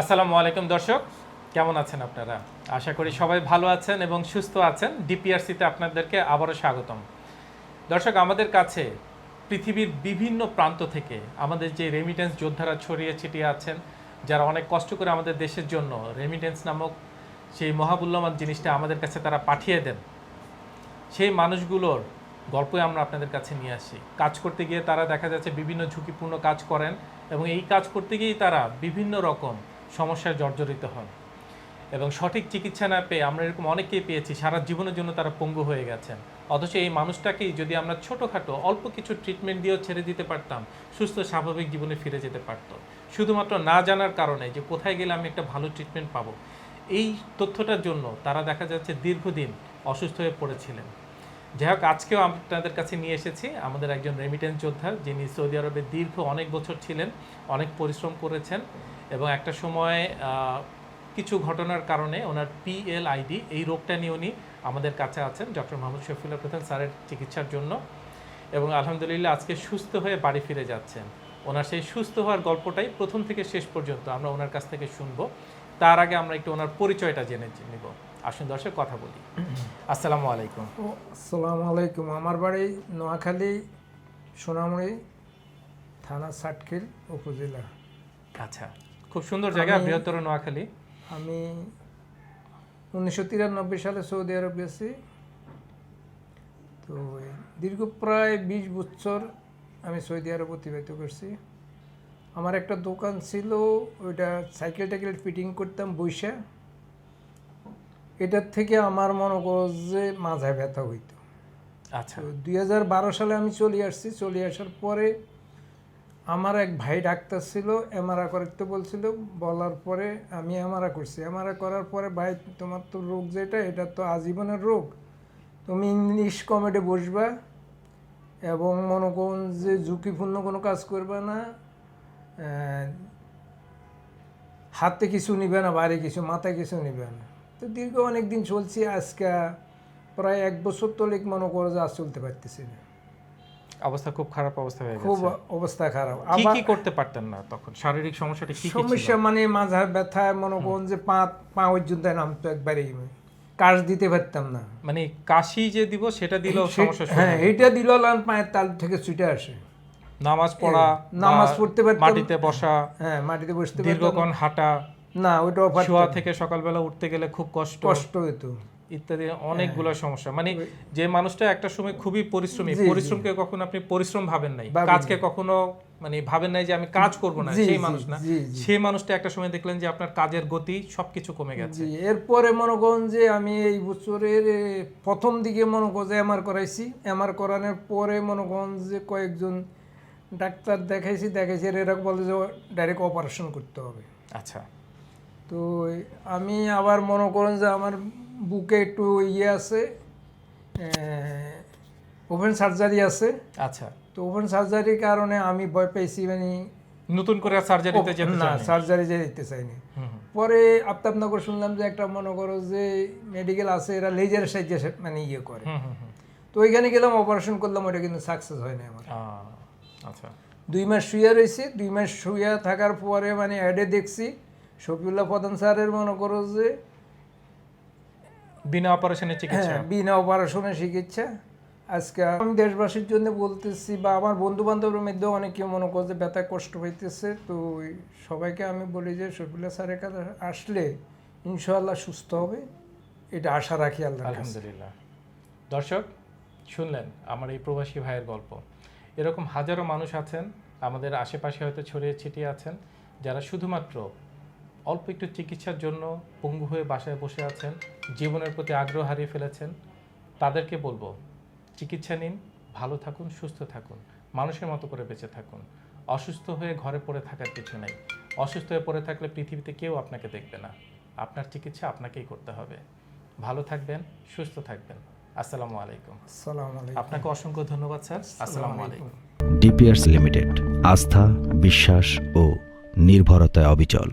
আসসালামু আলাইকুম দর্শক, কেমন আছেন আপনারা? আশা করি সবাই ভালো আছেন এবং সুস্থ আছেন। ডিপিআরসিতে আপনাদেরকে আবারও স্বাগতম। দর্শক, আমাদের কাছে পৃথিবীর বিভিন্ন প্রান্ত থেকে আমাদের যে রেমিটেন্স যোদ্ধারা ছড়িয়ে ছিটিয়ে আছেন, যারা অনেক কষ্ট করে আমাদের দেশের জন্য রেমিটেন্স নামক সেই মহামূল্যবান জিনিসটা আমাদের কাছে তারা পাঠিয়ে দেন, সেই মানুষগুলোর গল্পই আমরা আপনাদের কাছে নিয়ে আসি। কাজ করতে গিয়ে তারা দেখা যাচ্ছে বিভিন্ন ঝুঁকিপূর্ণ কাজ করেন এবং এই কাজ করতে গিয়েই তারা বিভিন্ন রকম সমস্যায় জর্জরিত হন। এবং সঠিক চিকিৎসা না পেয়ে আমরা এরকম অনেকেই পেয়েছি, সারা জীবনের জন্য তারা পঙ্গু হয়ে গেছেন। অথচ এই মানুষটাকেই যদি আমরা ছোটোখাটো অল্প কিছু ট্রিটমেন্ট দিয়েও ছেড়ে দিতে পারতাম, সুস্থ, স্বাভাবিক জীবনে ফিরে যেতে পারত। শুধুমাত্র না জানার কারণে যে কোথায় গেলে আমি একটা ভালো ট্রিটমেন্ট পাবো, এই তথ্যটার জন্য তারা দেখা যাচ্ছে দীর্ঘদিন অসুস্থ হয়ে পড়েছিলেন। যাই হোক আজকেও আপনাদের কাছে নিয়ে এসেছি আমাদের একজন রেমিটেন্স যোদ্ধা যিনি সৌদি আরবে দীর্ঘ অনেক বছর ছিলেন, অনেক পরিশ্রম করেছেন এবং একটা সময় কিছু ঘটনার কারণে ওনার পিএলআইডি এই রোগটা নিয়ে উনি আমাদের কাছে আছেন ডক্টর মোহাম্মদ শফিউল্লাহ প্রধান স্যারের চিকিৎসার জন্য। এবং আলহামদুলিল্লাহ আজকে সুস্থ হয়ে বাড়ি ফিরে যাচ্ছেন। ওনার সেই সুস্থ হওয়ার গল্পটাই প্রথম থেকে শেষ পর্যন্ত আমরা ওনার কাছ থেকে শুনব। তার আগে আমরা একটু ওনার পরিচয়টা জেনে নিব। আসুন দর্শক কথা বলি। আসসালামু আলাইকুম। আসসালামু আলাইকুম। আমার বাড়ি নোয়াখালী সোনামুড়ি থানা সাটকিল উপজেলা। আচ্ছা খুব সুন্দর জায়গা বৃহত্তর নোয়াখালী। আমি উনিশশো তিরানব্বই সালে সৌদি আরব গেছি তো দীর্ঘ প্রায় বিশ বছর আমি সৌদি আরব অতিবাহিত করছি। আমার একটা দোকান ছিল ওইটা সাইকেল টাইকেল ফিটিং করতাম বৈশা এটার থেকে আমার মনে করো যে মাথায় ব্যথা হইতো। আচ্ছা। দুই সালে আমি চলে আসছি চলে আসার পরে আমার এক ভাই ডাক্তার ছিল এমআরআ করতে বলছিল বলার পরে আমি এমআরআ করছি। এমআরআ করার পরে ভাই তোমার তো রোগ যেটা এটা তো আজীবনের রোগ। তুমি ইংলিশ কমেডে বসবা এবং মনে করুন যে ঝুঁকিপূর্ণ কোনো কাজ করবে না হাতে কিছু নিবে না বাইরে কিছু মাথায় কিছু নিবে না। তো দীর্ঘ অনেক দিন চলছি আজকে প্রায় এক বছর তলিক মনে করো যে আর চলতে পারতেছি না। অবস্থা খুব খারাপ অবস্থা হয়ে খুব অবস্থা খারাপ। কি আবার কি করতে পারতেন না তখন? শারীরিক সমস্যাটা কি সমস্যা মানে মাঝার ব্যথা মনে করুন যে পা পা পর্যন্ত নামতো একবারেই কাজ দিতে পারতাম না। মানে কাশি যে দিব সেটা দিলেও সে- সমস্যা হ্যাঁ। এইটা দিল পায়ের তাল থেকে ছুটে আসে। নামাজ পড়া নামাজ পড়তে পারতাম। মাটিতে বসা হ্যাঁ মাটিতে বসতে পারতাম। দীর্ঘক্ষণ হাঁটা না ওইটাও শোয়া থেকে সকালবেলা উঠতে গেলে খুব কষ্ট। কষ্ট হতো ইত্যাদি অনেকগুলো সমস্যা। মানে যে মানুষটা একটা সময় খুবই পরিশ্রমী। পরিশ্রমকে কখনো আপনি পরিশ্রম ভাবেন নাই। কাজকে কখনো মানে ভাবেন নাই যে আমি কাজ করব না সেই মানুষ না। সেই মানুষটা একটা সময় দেখলেন যে আপনার কাজের গতি সবকিছু কমে গেছে। এরপরে মনে করুন যে আমি এই বছরের প্রথম দিকে মনে করুন যে এমআর করাইছি। এমআর করানোর পরে মনে করুন যে কয়েকজন ডাক্তার দেখাইছি দেখাইছি আর এরা বলে যে ডাইরেক্ট অপারেশন করতে হবে। আচ্ছা। তো আমি আবার মনে করেন যে আমার বুকে একটু ইয়ে আছে ওপেন সার্জারি আছে। আচ্ছা। তো ওপেন সার্জারির কারণে আমি ভয় পেয়েছি মানে নতুন করে সার্জারিতে যেতে না সার্জারি যেতে চাইনি। পরে আফতাবনগর শুনলাম যে একটা মনে করো যে মেডিকেল আছে এরা লেজার সাহায্যে মানে ইয়ে করে। তো ওইখানে গেলাম অপারেশন করলাম ওটা কিন্তু সাকসেস হয় না আমার। আচ্ছা। দুই মাস শুয়ে রয়েছি দুই মাস শুয়ে থাকার পরে মানে অ্যাডে দেখছি শফিউল্লাহ প্রধান স্যারের মনে করো যে বিনা অপারেশনের চিকিৎসা। হ্যাঁ বিনা অপারেশনের চিকিৎসা। আজকে আমি দেশবাসীর জন্য বলতেছি বা আমার বন্ধু বান্ধবের মধ্যে অনেকে মনে করে যে ব্যথা কষ্ট পাইতেছে তো সবাইকে আমি বলি যে শফিউল্লাহ স্যারের কাছে আসলে ইনশাআল্লাহ সুস্থ হবে এটা আশা রাখি আল্লাহ আলহামদুলিল্লাহ। দর্শক শুনলেন আমার এই প্রবাসী ভাইয়ের গল্প। এরকম হাজারো মানুষ আছেন, আমাদের আশেপাশে হয়তো ছড়িয়ে ছিটিয়ে আছেন, যারা শুধুমাত্র অল্প একটু চিকিৎসার জন্য পঙ্গু হয়ে বাসায় বসে আছেন, জীবনের প্রতি আগ্রহ হারিয়ে ফেলেছেন, তাদেরকে বলব, চিকিৎসা নিন, ভালো থাকুন, সুস্থ থাকুন, মানুষের মতো করে বেঁচে থাকুন। অসুস্থ হয়ে ঘরে পড়ে থাকার কিছু নেই। অসুস্থ হয়ে পড়ে থাকলে পৃথিবীতে কেউ আপনাকে দেখবে না। আপনার চিকিৎসা আপনাকেই করতে হবে। ভালো থাকবেন, সুস্থ থাকবেন। আসসালামু আলাইকুম। সালাম আলাইকুম। আপনাকে অসংখ্য ধন্যবাদ স্যার। আসসালামু আলাইকুম। ডিপিআরস লিমিটেড আস্থা বিশ্বাস ও নির্ভরতায় অবিচল।